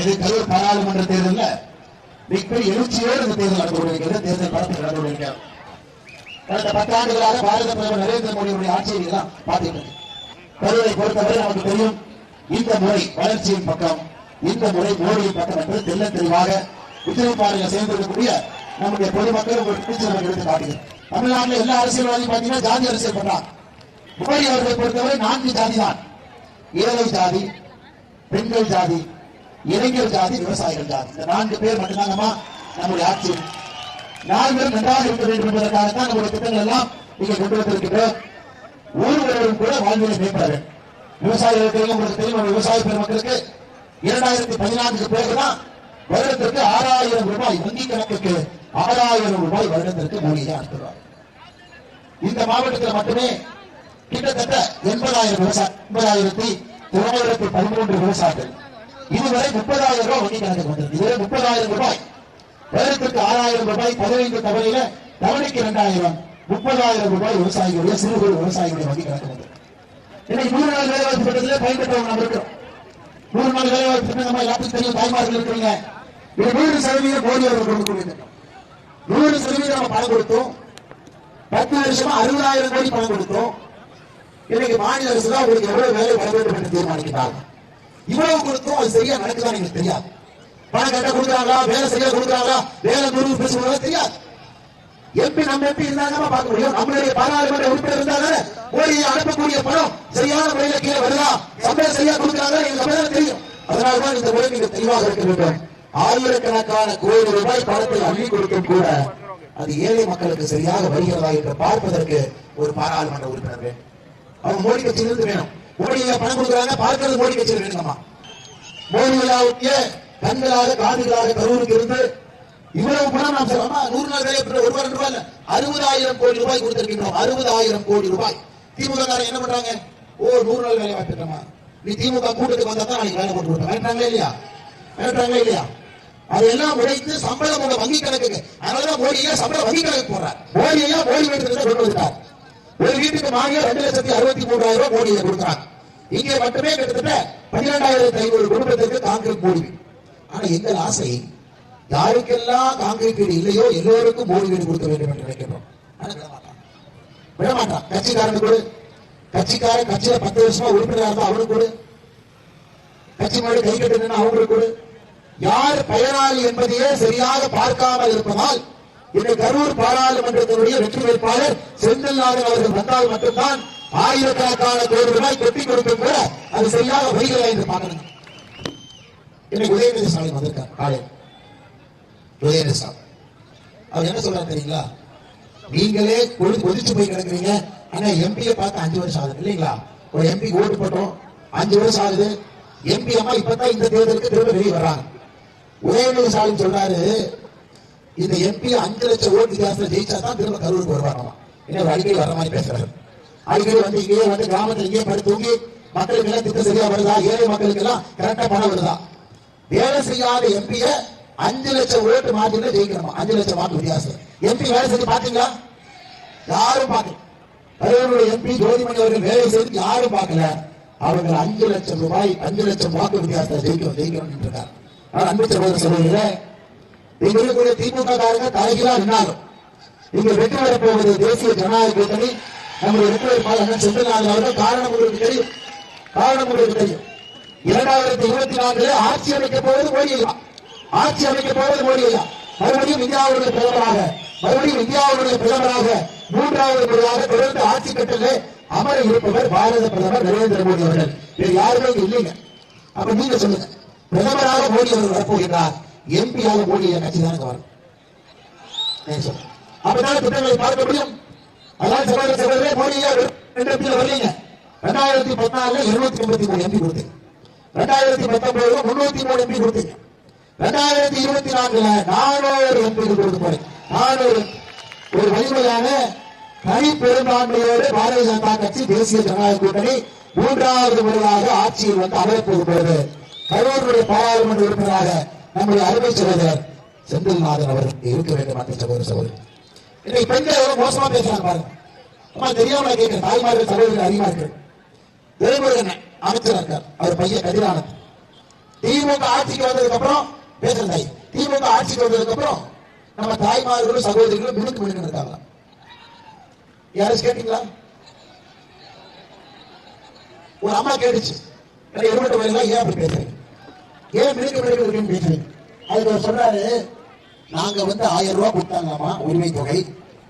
இது கரூர் பாராளுமன்ற தேர்தல்ல மிகப்பெரிய எழுச்சியோடு இந்த தேர்தல் நடந்து கொண்டிருக்கிறது. தேர்தல் பரப்பு நடந்து கொண்டிருக்கிறது. கடந்த பத்தாண்டுகளாக பாரத பிரதமர் நரேந்திர மோடியுடைய ஆட்சியை எல்லாம் பார்த்துட்டு இருக்கு. கரூரை பொறுத்தவரை நமக்கு தெரியும் இந்த முறை வளர்ச்சியின் பக்கம் இந்த முறை மோடியின் பக்கம் என்பது தெல்ல தெளிவாக உத்தரவுப்பாளையம் சேர்ந்திருக்கக்கூடிய நம்முடைய பொதுமக்கள் ஒரு பிடிச்ச நமக்கு எடுத்து காட்டுகிறது தமிழ்நாட்டில் எல்லா அரசியல்வாதியும் பார்த்தீங்கன்னா ஜாதி அரசியல் பண்றாங்க. மோடி அவர்களை பொறுத்தவரை நான்கு ஜாதி தான் ஏழை ஜாதி பெண்கள் ஜாதி இளைஞர் ஜாதி விவசாயிகள் ஜாதி. இந்த நான்கு பேர் மட்டும்தாங்கம்மா நம்முடைய ஆட்சி. நால்வர் நன்றாக இருக்க வேண்டும் என்பதற்காகத்தான் நம்முடைய திட்டங்கள் எல்லாம் நீங்க கொண்டு வந்திருக்கின்றோம் ஒருவரும் கூட வாழ்வியலை மேம்பட. வேண்டும் விவசாயிகளுக்கு உங்களுக்கு தெரியும் விவசாய பெருமக்களுக்கு இரண்டாயிரத்தி பதினான்கு பிறகுதான் வருடத்திற்கு ஆறாயிரம் ரூபாய் வங்கி கணக்குக்கு ஆறாயிரம் ரூபாய் வருடத்திற்கு மோடியை அனுப்புகிறார் இந்த மாவட்டத்தில் மட்டுமே கிட்டத்தட்ட எண்பதாயிரம் விவசாய எண்பதாயிரத்தி தொள்ளாயிரத்தி பதிமூன்று விவசாயிகள். இதுவரை முப்பதாயிரம் ரூபாய் வங்கி கணக்கு வந்திருக்கு இதுவரை முப்பதாயிரம் ரூபாய். வருடத்திற்கு ஆறாயிரம் ரூபாய் பதினைந்து தவணையில தவணைக்கு இரண்டாயிரம் முப்பதாயிரம் ரூபாய் விவசாயிகளுடைய சிறு குறு விவசாயிகளுடைய வங்கி கணக்கு வந்திருக்கு இன்னைக்கு நூறு நாள் வேலைவாய்ப்பு திட்டத்திலே பயன்பெற்றவங்க நம்ம இருக்கிறோம். நூறு நாள் வேலைவாய்ப்பு திட்டம் நம்ம எல்லாத்துக்கும் தெரியும் தாய்மார்கள் இருக்கிறீங்க இது நூறு சதவீதம் மோடி அவர்கள் கொண்டு திட்டம். நூறு சதவீதம் நம்ம பணம் கொடுத்தோம். பத்து வருஷமா அறுபதாயிரம் கோடி பணம் கொடுத்தோம். இன்னைக்கு மாநில அரசு தான் உங்களுக்கு எவ்வளவு வேலை வர வேண்டும் என்று தீர்மானிக்கிறாங்க இவ்வளவு கொடுத்தோம் அது சரியா நடக்குதான்னு நீங்க தெரியாது. பணம் கட்ட கொடுக்குறாங்களா வேலை சரியா கொடுக்குறாங்களா வேலை நூறு பேசுவாங்களா தெரியாது. எம்பி நம்ம எம்பி இருந்தாங்க பார்க்க முடியும்? நம்மளுடைய பாராளுமன்ற உறுப்பினர் இருந்தாங்க மோடியை அனுப்பக்கூடிய பணம் சரியான முறையில கீழே வருதா? சம்பளம் சரியா கொடுக்குறாங்க எங்களுக்கு அப்பதான் தெரியும். அதனால்தான் இந்த முறை நீங்க தெளிவாக இருக்க வேண்டும். ஆயிரக்கணக்கான கோடி ரூபாய் பணத்தை அள்ளி கொடுத்தும் கூட அது ஏழை மக்களுக்கு சரியாக வருகிறதா என்று பார்ப்பதற்கு ஒரு பாராளுமன்ற உறுப்பினர் வேண்டும். அவங்க மோடி கட்சியிலிருந்து வேணும். மோடியில பணம் கொடுக்குறாங்க பார்க்கறது மோடி கட்சியில் வேணுமா மோடி ஐயாவுக்கு கண்களாக காதுகளாக கரூருக்கு இருந்து இவ்வளவு பணம் நாம் சொல்லலாமா நூறு நாள் வேலை பெற்ற ஒரு வாரம் ரூபாய் இல்ல. அறுபதாயிரம் கோடி ரூபாய் கொடுத்திருக்கின்றோம். அறுபதாயிரம் கோடி ரூபாய். திமுக என்ன பண்றாங்க? ஓ நூறு நாள் வேலை வாய்ப்பு நீ திமுக கூட்டத்துக்கு வந்தா தான் நாளைக்கு வேலை போட்டு கொடுப்பேன். வேண்டாங்களா இல்லையா? வேண்டாங்களா இல்லையா? அதையெல்லாம் உழைத்து சம்பளம் உங்க வங்கி கணக்குக்கு. அதனாலதான் மோடியா சம்பளம் வங்கி கணக்கு போடுறார். மோடியா மோடி வீட்டுக்கு கொண்டு வந்துட்டார். ஒரு வீட்டுக்கு வாங்கி ரெண்டு லட்சத்தி அறுபத்தி மூன்றாயிரம் ரூபாய் மோடியை கொடுக்குறாங்க இங்கே மட்டுமே கிட்டத்தட்ட பன்னிரெண்டாயிரத்தி ஐநூறு குடும்பத்திற்கு காங்கிரீட் மோடி வீடு. ஆனா எங்கள் ஆசை யாருக்கெல்லாம் காங்கிரீட் வீடு இல்லையோ எல்லோருக்கும் மோடி வீடு கொடுக்க வேண்டும் என்று நினைக்கிறோம் ஆனா விடமாட்டான் விடமாட்டான் விட கட்சிக்காரன் கொடு. கட்சிக்காரன் கட்சியில பத்து வருஷமா உறுப்பினரா இருந்தா அவனுக்கு கொடு. கட்சி மாடு கை கட்டுனா அவங்களுக்கு கொடு. யார் பயனாளி என்பதையே சரியாக பார்க்காமல் இருப்பதால் இந்த கரூர் பாராளுமன்றத்தினுடைய வெற்றி வேட்பாளர் செந்தில்நாதன் அவர்கள் வந்தால் மட்டும்தான் ஆயிரக்கணக்கான கோடி ரூபாய் கொட்டி கொடுத்தும் கூட அது சரியாக வருகிறதா என்று பார்க்கணும். இன்னைக்கு உதயநிதி ஸ்டாலின் வந்திருக்கார் காலையில் உதயநிதி ஸ்டாலின் அவர் என்ன சொல்றாரு தெரியுங்களா? நீங்களே கொடு கொதிச்சு போய் கிடக்குறீங்க. ஆனா எம்பியை பார்த்து அஞ்சு வருஷம் ஆகுது இல்லைங்களா? ஒரு எம்பி ஓட்டு போட்டோம் அஞ்சு வருஷம் ஆகுது. எம்பி அம்மா இப்பதான் இந்த தேர்தலுக்கு திரும்ப வெளியே வர்றாங்க. உதயநிதி ஸ்டாலின் சொல்றாரு இந்த எம்பி அஞ்சு லட்சம் ஓட்டு வித்தியாசத்தில் ஜெயிச்சா தான் திரும்ப கரூருக்கு வருவாங்க. இன்னும் அடிக்கடி வர மாதிரி பேசுறாரு. அடிக்கடி வந்து இங்கேயே வந்து கிராமத்தில் இங்கேயே படுத்து தூங்கி மக்களுக்கு எல்லாம் திட்டம் சரியா வருதா? ஏழை மக்களுக்கு எல்லாம் கரெக்டா பணம் வருதா? வேலை செய்யாத எம்பிய அஞ்சு லட்சம் ஓட்டு மாத்தினா ஜெயிக்கணும்? அஞ்சு லட்சம் வாக்கு வித்தியாசம் எம்பி வேலை செஞ்சு பாத்தீங்களா யாரும் பார்க்கல. கரூருடைய எம்பி ஜோதிமணி அவர்கள் வேலை செய்து யாரும் பார்க்கல. அவர்கள் அஞ்சு லட்சம் ரூபாய் அஞ்சு லட்சம் வாக்கு வித்தியாசத்தை ஜெயிக்கணும் ஜெயிக்கணும் இருக்கார் ஆனால் அன்பு சகோதர சகோதரர் இங்க இருக்கக்கூடிய திமுக காரங்க தலைகளா இருந்தாலும் இங்க வெற்றி பெறப் போவது தேசிய ஜனநாயக கூட்டணி நம்முடைய வெற்றி பாலகன் செந்தில்நாதன் அவர்கள் காரணம் உங்களுக்கு தெரியும். காரணம் உங்களுக்கு தெரியும். இரண்டாயிரத்தி இருபத்தி நான்குல ஆட்சி அமைக்க போவது மோடி இல்லா ஆட்சி அமைக்க போவது மோடி இல்லா மறுபடியும் இந்தியாவுடைய பிரதமராக மறுபடியும் இந்தியாவுடைய பிரதமராக மூன்றாவது முறையாக தொடர்ந்து ஆட்சி கட்டிலே அமர இருப்பவர் பாரத பிரதமர் நரேந்திர மோடி அவர்கள். வேறு யாருமே இல்லைங்க. அப்ப நீங்க சொல்லுங்க. பிரதமராக மோடி அவர்கள் வரப்போகிறார் எம்பியாக மோடி என் கட்சி தான் வரும். நான் திட்டங்களை பார்க்க முடியும்? அதான் சகோதர சகோதரே மோடி ரெண்டு வரலீங்க ரெண்டாயிரத்தி பதினாலுல இருநூத்தி எண்பத்தி மூணு எம்பி கொடுத்தீங்க. ரெண்டாயிரத்தி பத்தொன்பதுல முன்னூத்தி மூணு எம்பி கொடுத்தீங்க. ரெண்டாயிரத்தி இருபத்தி நான்குல நானூறு எம்பி கொடுத்து போறீங்க நானூறு ஒரு வலிமையான தனி பெரும்பான்மையோடு பாரதிய ஜனதா கட்சி தேசிய ஜனநாயக கூட்டணி மூன்றாவது முறையாக ஆட்சியில் வந்து அமரப்போது போது கரூருடைய பாராளுமன்ற உறுப்பினராக நம்முடைய அருமை சகோதரர் செந்தில்நாதன் அவர்கள் இருக்க வேண்டும் அந்த சகோதர சகோதரி. இன்னைக்கு பெண்கள் எவ்வளவு மோசமா பேசுறாங்க பாருங்க. அம்மா தெரியாம நான் தாய்மார்கள் சகோதரர்கள் அதிகமா இருக்கு. துரைமுருகன் அமைச்சர் இருக்கார். அவர் பையன் கதிரானந்த். திமுக ஆட்சிக்கு வந்ததுக்கு அப்புறம் பேசுற தாய். திமுக ஆட்சிக்கு வந்ததுக்கு அப்புறம் நம்ம தாய்மார்களும் சகோதரிகளும் முழுக்க முழுக்க இருக்காங்களா யாரும் கேட்டீங்களா? ஒரு அம்மா கேட்டுச்சு. எனக்கு எருமட்ட வயலாம் ஏன் அப்படி பேசுறீங்க? ஏன் மினுக்கு மினுக்கு இருக்குன்னு அதுக்கு அவர் சொல்றாரு நாங்க வந்து ஆயிரம் ரூபாய் கொடுத்தாங்களாமா உரிமை தொகை.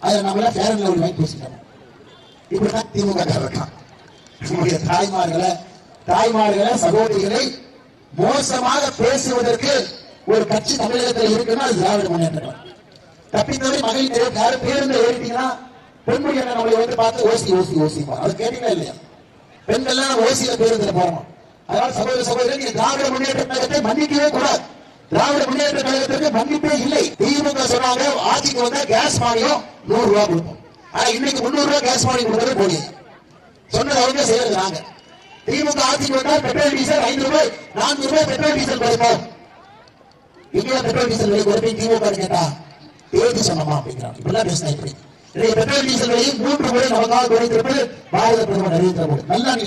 அதை நம்மள பேரன்ல ஒரு வாங்கி பேசிட்டோம் இப்படிதான் திமுக காரர் இருக்கான். நம்முடைய தாய்மார்களை தாய்மார்களை சகோதரிகளை மோசமாக பேசுவதற்கு ஒரு கட்சி தமிழகத்தில் இருக்குன்னா அது திராவிட முன்னேற்றம் தப்பித்தவரை மகளிர் யாரும் பேருந்து ஏறிட்டீங்கன்னா பெண்மொழி என்ன நம்மளை வந்து பார்த்து ஓசி ஓசி ஓசி அது கேட்டீங்களா இல்லையா? பெண்கள்லாம் நம்ம ஓசியில பேருந்துல போறோம்? அதனால சகோதர சகோதரர் திராவிட முன்னேற்ற கழகத்தை மன்னிக்கவே கூடாது. திராவிட முன்னேற்ற கழகத்திற்கு மன்னிப்பே இல்லை. திமுக சொன்னாங்க ஆட்சிக்கு வந்தா கேஸ் மானியம் நூறு ரூபாய் கொடுப்போம். ஆனா இன்னைக்கு முன்னூறு ரூபாய் கேஸ் மானியம் கொடுக்கறது போலி சொன்னது அவங்க செய்யறது நாங்க. திமுக ஆட்சிக்கு வந்தா பெட்ரோல் டீசல் ஐந்து ரூபாய் நான்கு ரூபாய் பெட்ரோல் டீசல் கொடுப்போம். இங்கே பெட்ரோல் டீசல் விலை குறைப்பி திமுக கேட்டா தேதி சொன்னமா அப்படிங்கிறாங்க. இப்படிலாம் பேசினா இப்படி. இன்னைக்கு பெட்ரோல் டீசல் விலையை மூன்று முறை நமக்காக குறைத்திருப்பது பாரத பிரதமர் நரேந்திர மோடி. நல்லா நீ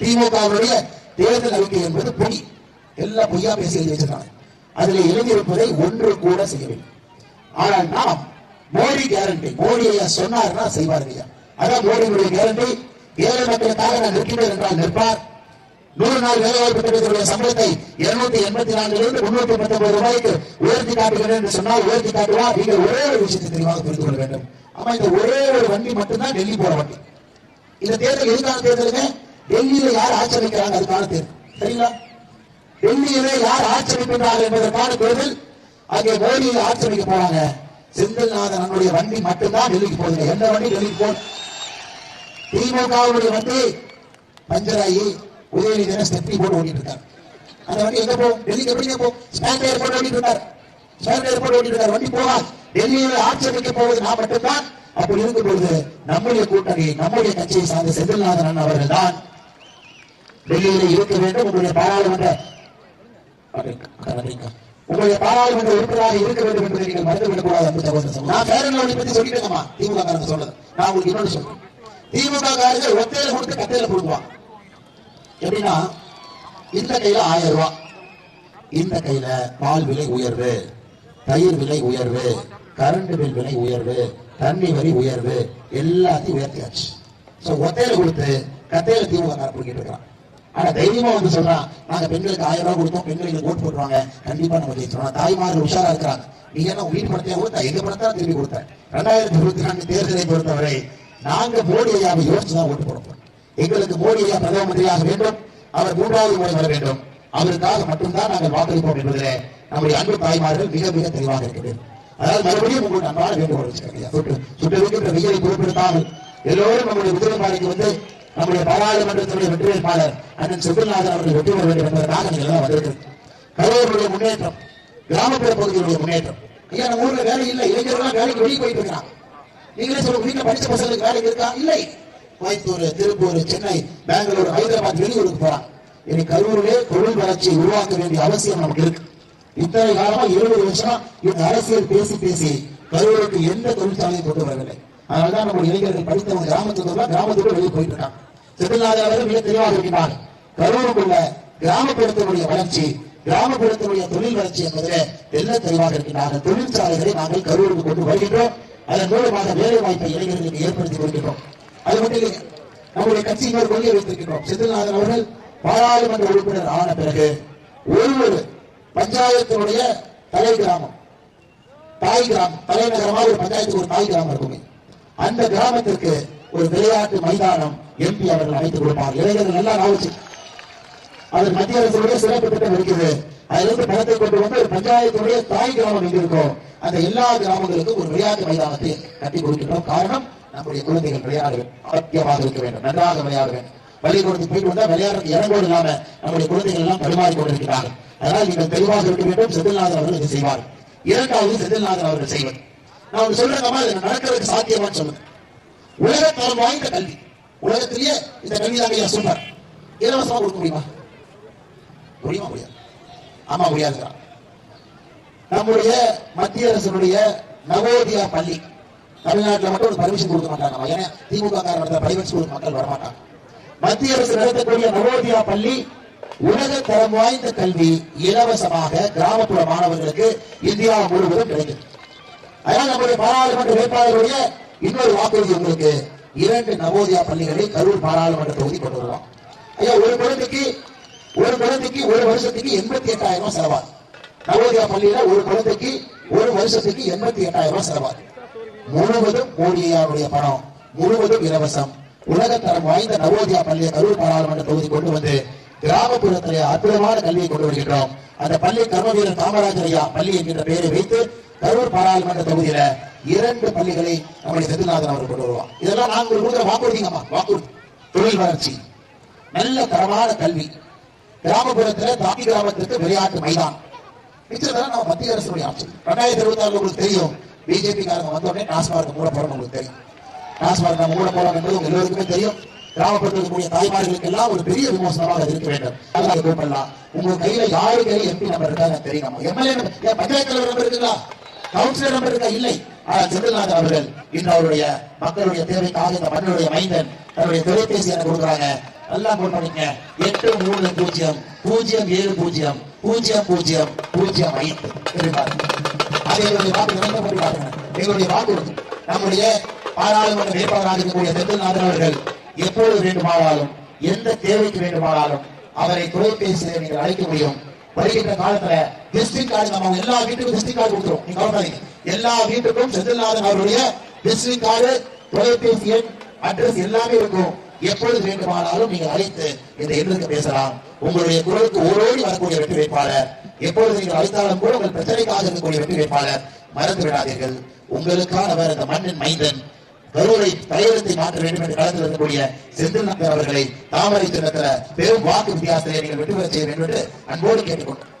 திமுகவுடைய தேர்தல் அறிக்கை என்பது பொய். எல்லாம் பொய்யா பேசி எழுதி வச்சிருக்காங்க. அதுல எழுதியிருப்பதை ஒன்று கூட செய்யவில்லை ஆனால் நாம் மோடி கேரண்டி மோடி ஐயா சொன்னார்னா செய்வார் ஐயா. அதான் மோடியுடைய கேரண்டி ஏழை மக்களுக்காக நான் நிற்கின்றேன் என்றால் நிற்பார். நூறு நாள் வேலைவாய்ப்பு திட்டத்தினுடைய சம்பளத்தை இருநூத்தி எண்பத்தி நான்கிலிருந்து முன்னூத்தி பத்தொன்பது ரூபாய்க்கு உயர்த்தி காட்டுகிறேன் என்று சொன்னால் உயர்த்தி காட்டுவார் நீங்கள் ஒரே ஒரு விஷயத்தை தெளிவாக புரிந்து கொள்ள வேண்டும். ஆமா இந்த ஒரே ஒரு வண்டி மட்டும்தான் டெல்லி போற வண்டி. இந்த தேர்தல் எதுக்கான தேர்தலுங்க டெல்லியில யார் ஆச்சரிக்கிறாங்க அதுக்கான தேர்வு சரிங்களா? டெல்லியில யார் ஆச்சரிக்கின்றார்கள் என்பதற்கான தேர்வில் அங்கே மோடியில் ஆச்சரிக்க போறாங்க. செந்தில்நாதன் அண்ணனுடைய வண்டி மட்டும்தான் டெல்லிக்கு போகுது. எந்த வண்டி? டெல்லிக்கு போகுது திமுகவுடைய வண்டி பஞ்சராயி உதயநிதி செட்டி போட்டு ஓட்டிட்டு இருக்காரு. அந்த வண்டி எங்க போகும் டெல்லிக்கு எப்படிங்க போகும் ஸ்டாண்ட் ஏர்போர்ட் ஓட்டிட்டு இருக்காரு. ஸ்டாண்ட் ஏர்போர்ட் ஓட்டிட்டு இருக்காரு. வண்டி போகாது டெல்லியில் ஆட்சேபிக்க போவது நான் மட்டும்தான். அப்படி இருக்கும் பொழுது நம்முடைய கூட்டணி நம்முடைய கட்சியை சார்ந்த செந்தில்நாதன் அவர்கள் தான் டெல்லியில இருக்க வேண்டும். உங்களுடைய பாராளுமன்ற உங்களுடைய பாராளுமன்ற உறுப்பினராக இருக்க வேண்டும் என்பதை நீங்கள் மறந்துவிடக் கூடாது அன்பு சகோதர நான் பேரன் பத்தி சொல்லிட்டேங்கம்மா திமுக காரங்க சொல்றது. நான் உங்களுக்கு இன்னொன்று சொல்றேன். திமுக காரர்கள் ஒத்தையில கொடுத்து கத்தையில கொடுக்குவான் எப்படின்னா இந்த கையில ஆயிரம் ரூபாய் இந்த கையில பால் விலை உயர்வு தயிர் விலை உயர்வு கரண்ட் பில் விலை உயர்வு தண்ணி வரி உயர்வு எல்லாத்தையும் உயர்த்தியாச்சு. ஸோ ஒத்தையில கொடுத்து கத்தையில திமுக கார பிடிக்கிட்டு இருக்கிறான். ஆனா தைரியமா வந்து சொல்றான் நாங்க பெண்களுக்கு ஆயிரம் ரூபாய் கொடுத்தோம் பெண்களுக்கு ஓட்டு போட்டுருவாங்க. கண்டிப்பா நம்ம ஜெயிச்சிடும் தாய்மார்கள் உஷாரா இருக்கிறாங்க. நீங்க என்ன உயிர் படத்தையா கொடுத்தா? எங்க படத்தா திரும்பி கொடுத்தேன். ரெண்டாயிரத்தி இருபத்தி நான்கு தேர்தலை பொறுத்தவரை நாங்க மோடி ஐயாவை யோசிச்சுதான் ஓட்டு போடுவோம் எங்களுக்கு மோடி ஐயா பிரதம மந்திரியாக வேண்டும். அவர் மூன்றாவது முறை வர வேண்டும். அவருக்காக மட்டும்தான் நாங்கள் வாக்களிப்போம் என்பதில் நம்முடைய அன்பு தாய்மார்கள் மிக மிக தெளிவாக இருக்கிறது அதாவது மறுபடியும் உங்களுக்கு அன்பான வேண்டுகோள் வச்சுக்கிறேன் சுட்டு சுட்டு இருக்கின்ற வெயிலை பொறுப்பெடுத்தாமல் எல்லோரும் நம்முடைய முதலமைச்சருக்கு வந்து நம்முடைய பாராளுமன்றத்தினுடைய வெற்றி வேட்பாளர் அண்ணன் செந்தில்நாதன் அவர்கள் வெற்றி பெற வேண்டும் என்பதற்காக நீங்கள் எல்லாம் வந்திருக்கிறது கரூருடைய முன்னேற்றம் கிராமப்புற பகுதிகளுடைய முன்னேற்றம். ஐயா நம்ம ஊர்ல வேலை இல்லை. இளைஞர்கள் வேலைக்கு வெளியே போயிட்டு இருக்கிறான் நீங்களே சொல்ல வீட்டுல படிச்ச பசங்களுக்கு வேலைக்கு இருக்கா? இல்லை. கோயம்புத்தூர் திருப்பூர் சென்னை பெங்களூர் ஹைதராபாத் வெளியூருக்கு போறான் இனி கரூரிலே தொழில் வளர்ச்சியை உருவாக்க வேண்டிய அவசியம் நமக்கு இருக்கு. இத்தனை காலமா இருபது வருஷமா இந்த அரசியல் பேசி பேசி கரூருக்கு எந்த தொழிற்சாலையும் கொண்டு வரவில்லை. அதனாலதான் நம்ம இளைஞர்கள் படித்தவங்க கிராமத்துக்கு கிராமத்துக்கு வெளியே போயிட்டு இருக்காங்க. செந்தில்நாதன் அவர்கள் மிக தெளிவாக இருக்கிறார் கரூருக்குள்ள கிராமப்புறத்தினுடைய வளர்ச்சி கிராமப்புறத்தினுடைய தொழில் வளர்ச்சி என்பதிலே தெல்ல தெளிவாக இருக்கிறார்கள் தொழிற்சாலைகளை நாங்கள் கரூருக்கு கொண்டு வருகின்றோம். அதன் மூலமாக வேலை வாய்ப்பை இளைஞர்களுக்கு ஏற்படுத்தி கொடுக்கின்றோம் அது மட்டும் இல்லை நம்முடைய கட்சி இன்னொரு கொள்கை வைத்திருக்கின்றோம். செந்தில்நாதன் அவர்கள் பாராளுமன்ற உறுப்பினர் ஆன பிறகு ஒரு ஒரு பஞ்சாயத்தினுடைய தலை கிராமம் தாய் கிராமம் தலைநகரமாக ஒரு பஞ்சாயத்துக்கு ஒரு தாய் கிராமம் இருக்குமே. அந்த கிராமத்திற்கு ஒரு விளையாட்டு மைதானம் எம்பி அவர்கள் அமைத்துக் கொடுப்பார் இளைஞர்கள் நல்லா நாவச்சு அது மத்திய அரசுடைய சிறப்பு திட்டம் இருக்குது அதுல இருந்து பணத்தை கொண்டு வந்து ஒரு பஞ்சாயத்துடைய தாய் கிராமம் எங்க இருக்கோ அந்த எல்லா கிராமங்களுக்கும் ஒரு விளையாட்டு மைதானத்தை கட்டி கொடுக்கின்றோம். காரணம் நம்முடைய குழந்தைகள் விளையாட ஆரோக்கியமாக இருக்க வேண்டும். நன்றாக விளையாட வேண்டும் பள்ளிக்கூடத்துக்கு போயிட்டு வந்தா விளையாடுறது இறங்கோடு இல்லாம நம்முடைய குழந்தைகள் எல்லாம் பரிமாறி கொண்டிருக்கிறார்கள். அதனால் நீங்கள் தெளிவாக இருக்க வேண்டும். செந்தில்நாதன் அவர்கள் இதை செய்வார். இரண்டாவது செந்தில்நாதன் அவர்கள் செய்வது நான் ஒன்று சொல்றேன் இது நடக்கிறதுக்கு சாத்தியமான்னு சொல்லுங்க. உலக தரம் வாய்ந்த கல்வி. உலகத்திலேயே இந்த கல்வி ஐயா சொன்னார் இலவசமா கொடுக்க முடியுமா முடியுமா முடியாது ஆமா முடியாது நம்முடைய மத்திய அரசினுடைய நவோதயா பள்ளி தமிழ்நாட்டில் மட்டும் ஒரு பர்மிஷன் கொடுக்க மாட்டாங்க ஏன்னா திமுக காரணத்தில் பிரைவேட் ஸ்கூலுக்கு மக்கள் வரமாட்டாங்க மத்திய அரசு நடத்தக்கூடிய நவோதயா பள்ளி உலக தரம் வாய்ந்த கல்வி இலவசமாக கிராமப்புற மாணவர்களுக்கு இந்தியா முழுவதும் கிடைக்கும் அதனால் நம்முடைய பாராளுமன்ற வேட்பாளருடைய இன்னொரு வாக்குறுதி உங்களுக்கு இரண்டு நவோதயா பள்ளிகளை கரூர் பாராளுமன்ற தொகுதி கொண்டு வருவோம். ஐயா ஒரு குழந்தைக்கு ஒரு குழந்தைக்கு ஒரு வருஷத்துக்கு எண்பத்தி எட்டாயிரம் ரூபாய் செலவாகும் நவோதயா பள்ளியில ஒரு குழந்தைக்கு ஒரு வருஷத்துக்கு எண்பத்தி எட்டாயிரம் ரூபாய் செலவாகும் முழுவதும் மோடியாவுடைய பணம் முழுவதும் இலவசம். உலகத்தரம் வாய்ந்த நவோதயா பள்ளியை கரூர் பாராளுமன்ற தொகுதி கொண்டு வந்து கிராமப்புறத்திலே அற்புதமான கல்வியை கொண்டு வருகின்றோம். அந்த பள்ளி கர்மவீரர் காமராஜர் ஐயா பள்ளி என்கின்ற பெயரை வைத்து கரூர் பாராளுமன்ற தொகுதியில இரண்டு பள்ளிகளை நம்முடைய செந்தில்நாதன் அவர் கொண்டு வருவார். இதெல்லாம் நாங்கள் கொடுக்குற வாக்குறுதிங்கம்மா வாக்குறுதி தொழில் வளர்ச்சி. நல்ல தரமான கல்வி. கிராமப்புறத்துல தாக்கி கிராமத்திற்கு விளையாட்டு மைதான் மிச்சதெல்லாம் நம்ம மத்திய அரசுடைய ஆட்சி. ரெண்டாயிரத்தி இருபத்தி ஆறு உங்களுக்கு தெரியும். பிஜேபி காரங்க வந்த உடனே டாஸ்மார்க் மூட போறோம் உங்களுக்கு தெரியும். டாஸ்மார்க் நம்ம மூட போறோம் என்பது உங்க எல்லோருக்குமே தெரியும். கிராமப்புறத்தில் இருக்கக்கூடிய தாய்மார்களுக்கு எல்லாம் ஒரு பெரிய விமோசனமாக இருக்க வேண்டும். அதை கூப்பிடலாம் உங்க கையில யாரு கையில எம்பி நம்பர் இருக்காங்க தெரியும் எம்எல்ஏ பஞ்சாயத்து தலைவர் நம்பர் இருக்குங்களா? கவுன்சிலர் நம்பர் இல்லை. ஆனால் செந்தில்நாதன் அவர்கள் இன்று அவருடைய மக்களுடைய தேவைக்காக இந்த மண்ணுடைய மைந்தன் தன்னுடைய தொலைபேசி எனக்கு கொடுக்குறாங்க. நல்லா நோட் பண்ணிக்க எட்டு மூணு பூஜ்ஜியம். பூஜ்ஜியம் ஏழு பூஜ்ஜியம். பூஜ்ஜியம் பூஜ்ஜியம். பூஜ்ஜியம் ஐந்து. அதை எங்களுடைய வாக்கு நினைவு பாருங்க. எங்களுடைய வாக்குறுதி நம்முடைய பாராளுமன்ற வேட்பாளராக இருக்கக்கூடிய செந்தில்நாதன் அவர்கள் எப்பொழுது வேண்டுமானாலும் எந்த தேவைக்கு வேண்டுமானாலும் அவரை தொலைபேசியில நீங்கள் அழைக்க முடியும். வருகின்ற காலத்துல டிஸ்ட்ரிக்ட் கார்டு நம்ம எல்லா வீட்டுக்கும் டிஸ்ட்ரிக்ட் கார்டு கொடுத்துரும் நீங்க கவலைப்படாதீங்க எல்லா வீட்டுக்கும் செந்தில்நாதன் அவருடைய டிஸ்ட்ரிக்ட் கார்டு தொலைபேசி எண் அட்ரஸ் எல்லாமே இருக்கும். எப்பொழுது வேண்டுமானாலும் நீங்கள் அழைத்து இந்த எண்ணுக்கு பேசலாம். உங்களுடைய குரலுக்கு ஓரோடி வரக்கூடிய வெற்றி வேட்பாளர். எப்பொழுது நீங்கள் அழைத்தாலும் கூட உங்கள் பிரச்சனைக்காக இருக்கக்கூடிய வெற்றி வேட்பாளர். மறந்து விடாதீர்கள். உங்களுக்கானவர் இந்த மண்ணின் மைந்தன். கரூரை தலைவரத்தை மாற்ற வேண்டும் என்று கலந்து வரக்கூடிய செந்தில் நகர் அவர்களை தாமரை சின்னத்துல பெரும் வாக்கு வித்தியாசத்தை நீங்கள் வெற்றி பெற செய்ய வேண்டும் என்று அன்போடு கேட்டுக்கொண்டு